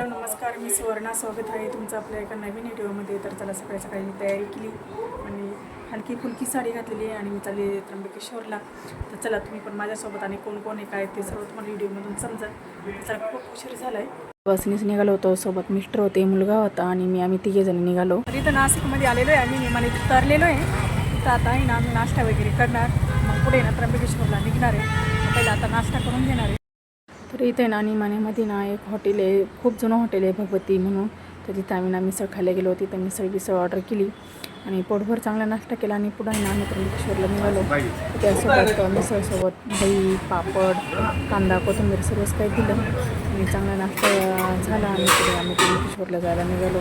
नमस्कार मी सुवर्णा स्वागत आहे तुमचं आपल्या एका नवीन व्हिडिओमध्ये. तर चला सकाळी सकाळी मी तयारी केली आणि हलकी फुलकी साडी घातलेली आहे आणि मी चालली त्र्यंबकेश्वरला. तर चला तुम्ही पण माझ्यासोबत आणि कोण कोण आहे काय ते सर्व तुम्हाला व्हिडिओमधून समजा. चला खूप उशीर झाला आहे बसनीच निघालो होतो सोबत मिस्टर होते मुलगा होता आणि मी आम्ही तिघे जण निघालो. तर इथं नाशिकमध्ये आलेलो आहे आणि मला इथं तरलेलो आहे. तर आता आहे ना आम्ही नाश्ता वगैरे करणार. मग पुढे ना त्र्यंबकेश्वरला निघणार आहे. पहिला आता नाश्ता करून घेणार आहे. तर इथे ना मानेमध्ये ना एक हॉटेल आहे खूप जुनं हॉटेल आहे भगवती म्हणून. तर तिथं आम्ही ना मिसळ खायला गेलो तिथं मिसळ बिसळ ऑर्डर केली. आणि पोटभर चांगला नाश्ता केला आणि पुढे ना आम्ही त्र्यंबकेश्वरला निघालो. त्यासोबत मिसळसोबत दही पापड कांदा कोथिंबीर सर्वच काही दिलं. आणि चांगला नाश्ता झाला आणि पुढे आम्ही त्र्यंबकेश्वरला जायला निघालो.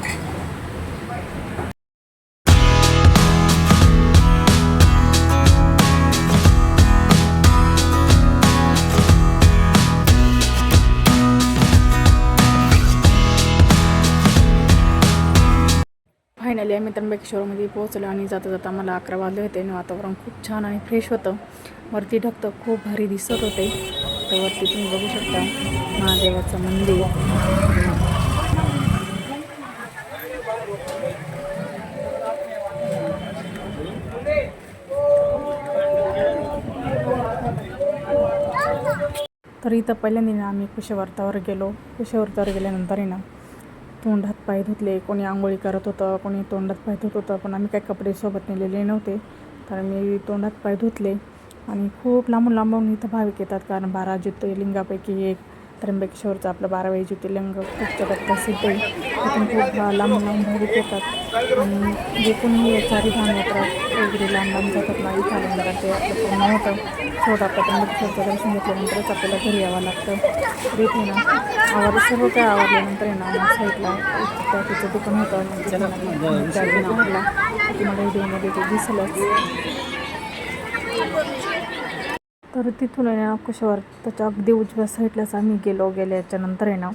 फायनली आम्ही त्र्यंबकेश्वरमध्ये पोहोचलो आणि जाता जाता मला अकरा वाजले होते आणि वातावरण खूप छान आणि फ्रेश होतं. वरती ढगतं खूप भारी दिसत होते. तर वरती तुम्ही बघू शकता महादेवाचं मंदिर. तर इथं पहिल्यांदा आम्ही कुशवर्तावर गेलो. कुशवर्तावर गेल्यानंतर ना तोंडात पाय धुतले. कोणी आंघोळी करत होतं कोणी तोंडात पाय धुत होतं पण आम्ही काही कपडे सोबत नेलेले नव्हते. तर मी तोंडात पाय धुतले आणि खूप लांबून लांबून इथं भाविक येतात. कारण बारा ज्योतिर्लिंगापैकी एक त्र्यंबकेश्वरचं आपलं बारावाई ज्योतिर्लिंग खूप जगात प्रसिद्ध आहे. तिथून खूप लांब लांब भाविक येतात. आणि जे कोणी चारी धाम यात्रा वगैरे लांब लांब जातात ना इथं आल्यानंतर ते आपलं पूर्ण होतं. शेवट आपलं त्र्यंबकेश्वरचं दर्शन घेतल्यानंतरच आपल्याला घरी यावं लागतं. तिथे ना आवाज सर्व काय आवडल्यानंतर आहे ना मग साईडला एक त्याचं दुकान होतं. आणि तिथे आवडला ती मला व्हिडिओमध्ये ते दिसलंच. तर तिथून आहे ना कुशावर त्याच्या अगदी उजव्या साईडलाच आम्ही गेलो गेल्याच्यानंतर आहे ना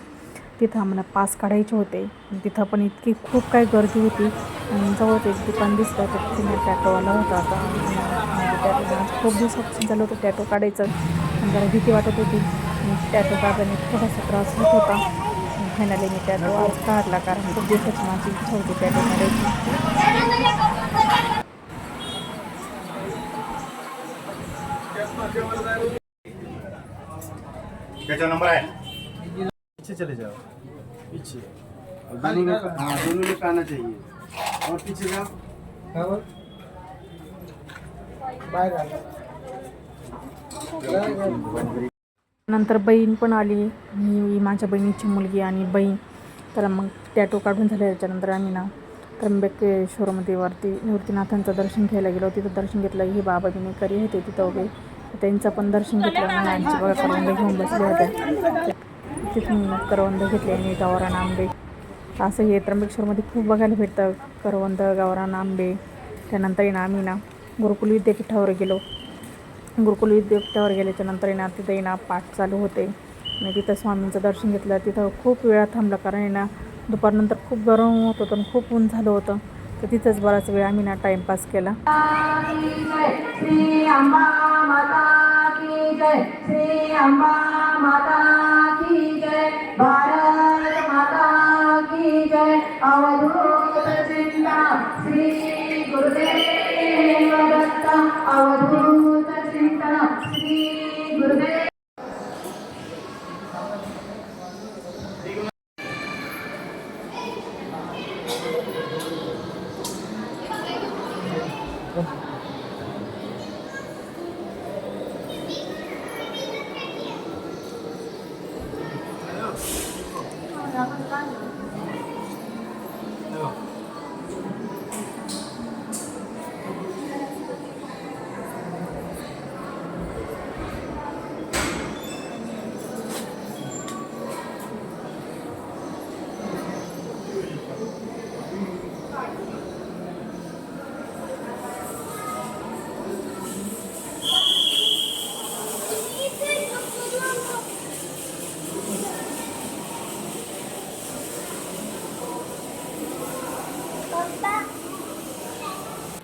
तिथं आम्हाला पास काढायचे होते. तिथं पण इतकी खूप काही गर्दी होती. आणि जवळच एक दुकान दिसलं तर तिथे टॅटोवाला होता. आता म्हणजे खूप दिवसापासून झालं होतं टॅटो काढायचं. आणि जरा भीती वाटत होती. टॅटो काढल्याने थोडासा त्रास होत होता. फायनली मी टॅटो आज काढला कारण खूप दिवसाची माझी इच्छा होती टॅटो काढायची. क्या नंबर है पीछे चले जाओ. पीछे और दोनों लोग का- हाँ दोनों लोग का आना चाहिए। और पीछे जाओ। नंतर बहीण पण आली. मी माझ्या बहिणीची मुलगी आणि बहीण. तर मग टॅटो काढून झाल्याच्यानंतर आम्ही ना त्र्यंबकेश्वरमध्ये वरती निवृत्तीनाथांचं दर्शन घ्यायला गेलो. तिथं दर्शन घेतलं. ही बाबा बिनेकरी होते तिथं उभे तर त्यांचं पण दर्शन घेतलं आणि आमची बघा करवंद घेऊन बसले होते तिथून करवंद घेतले आणि गावरान आंबे. असं हे त्र्यंबकेश्वरमध्ये खूप बघायला भेटतं करवंद गावरान आंबे. त्यानंतर ना आम्ही ना गुरुकुल विद्यापीठावर गेलो. गुरुकुल विद्यापीठावर गेल्याच्यानंतर आहे ना तिथं ना पाठ चालू होते. आणि तिथं स्वामींचं दर्शन घेतलं. तिथं खूप वेळा थांबलं कारण ना दुपारनंतर खूप गरम होत होतं आणि खूप ऊन झालं होतं. तर तिथंच बराच वेळ आम्ही ना टाईमपास केला. Devam.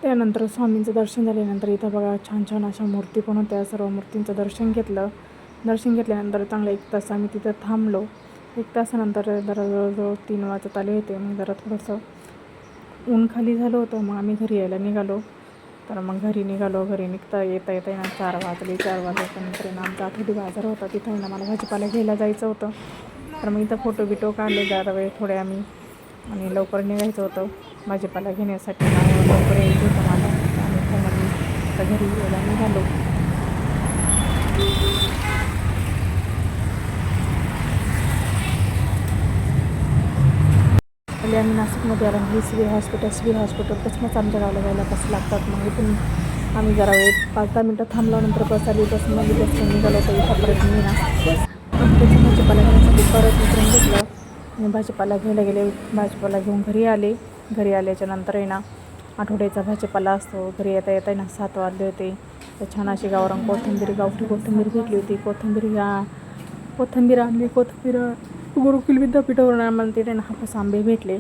त्यानंतर स्वामींचं दर्शन झाल्यानंतर इथं बघा छान छान अशा मूर्ती पण होत्या. सर्व मूर्तींचं दर्शन घेतलं. दर्शन घेतल्यानंतर चांगलं एक तास आम्ही तिथं थांबलो. एक तासानंतर जरा जवळजवळ तीन वाजत आले होते. मग जरा थोडंसं ऊन खाली झालं होतं. मग आम्ही घरी यायला निघालो. तर मग घरी निघालो. घरी निघता येता येता येणार चार वाजले. चार वाजल्यानंतर ना आमचा आठवडी बाजार होता. तिथं आहे मला भाजीपाला घ्यायला जायचं होतं. तर मग इथं फोटो बिटो काढले. जरा वेळ थोडे आम्ही आणि लवकर निघायचं होतं. भाजीपाला घेण्यासाठी लवकर यायचं होतं मला तर आम्ही family आता घरी यायला निघालो पहिले आम्ही नाशिकमध्ये आलो. सी सिव्हिल हॉस्पिटल सिव्हिल हॉस्पिटलपासूनच आमच्या गावाला जायला बस लागतात मग इथून आम्ही जरा वेळ पाच दहा मिनटं थांबल्यानंतर बस आली बस मग बस निघालो. तर परत मी ना. त्याचं भाजीपाला घेण्यासाठी परत उतरून घेतलं. आणि भाजीपाला घ्यायला गेले. भाजीपाला घेऊन घरी आले. घरी आल्याच्यानंतर आहे ना आठवड्याचा भाजीपाला असतो. घरी येता येता ना सात वाजले होते. तर छान अशी गावरान कोथिंबीर गावठी कोथिंबीर भेटली होती. कोथिंबीर या कोथिंबीर आणली. कोथिंबीर गुरुकुल विद्यापीठावरून आम्हाला तिथे ना हापूस आंबे भेटले.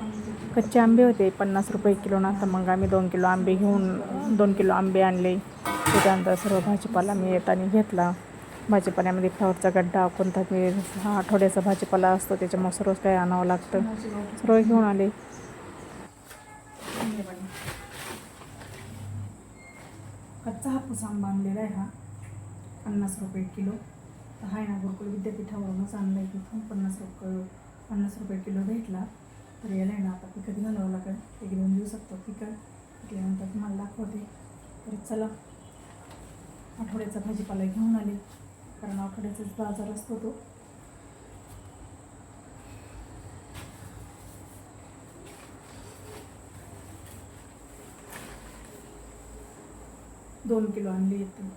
कच्चे आंबे होते. पन्नास रुपये किलो ना तर मग आम्ही दोन किलो आंबे घेऊन दोन किलो आंबे आणले. त्याच्यानंतर सर्व भाजीपाला मी येताना घेतला. भाजीपाल्यामध्ये फ्लावरचा गड्डा कोणता मी हा आठवड्याचा भाजीपाला असतो. त्याच्यामुळे सर्वच काही आणावं लागतं. सर्व घेऊन आले. कच्चा हापूस आंबा आणलेला आहे हा. पन्नास रुपये किलो. तर हा ना गुरुकुल विद्यापीठावरूनच आणलं आहे तिथून पन्नास रुपये पन्नास रुपये किलो भेटला. तर याला आहे ना आता पिकत घालावं लागेल. एक दोन दिवसात तो पिकल पिकल्यानंतर तुम्हाला दाखवते. तर चला. आठवड्याचा भाजीपाला घेऊन आले. कारण आठवड्याचाच बाजार असतो तो. दोन किलो आणली येते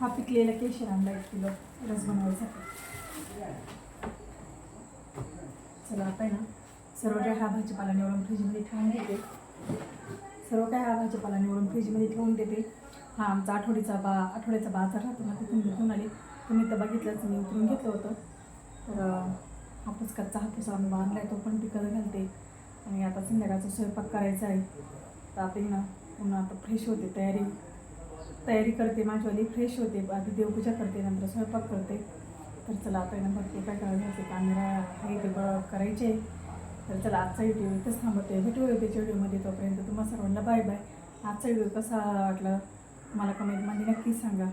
हा पिकलेला केशर आणला एक किलो रस बनवायसाठी. चला आता आहे ना. सर्व काही हा भाजीपाला निवडून फ्रीजमध्ये ठेवून देते. सर्व काही हा भाजीपाला निवडून फ्रीजमध्ये ठेवून देते. हा आमचा आठवडीचा बा आठवड्याचा बाजार राहतो ना तिथून घेऊन आले. तुम्ही तर बघितलंच मी उतरून घेतलं होतं. तर हापूस कच्चा हापूस आम्ही बांधला आहे तो पण पिकत घालते. आणि आता संध्याकाळचा स्वयंपाक करायचा आहे. तर आता ना पुन्हा आता फ्रेश होते तयारी. तयारी करते माझीवाली फ्रेश होते. आधी देवपूजा करते नंतर स्वयंपाक करते. तर चला आता आहे ना भरपूर काय करायचं कॅमेरा हे ते ब- करायचे तर चला आजचा व्हिडिओ इथंच थांबवते. भेटू त्याच्या व्हिडिओमध्ये तोपर्यंत तुम्हा सर्वांना बाय बाय आजचा व्हिडिओ कसा वाटला मला कमेंटमध्ये नक्की सांगा.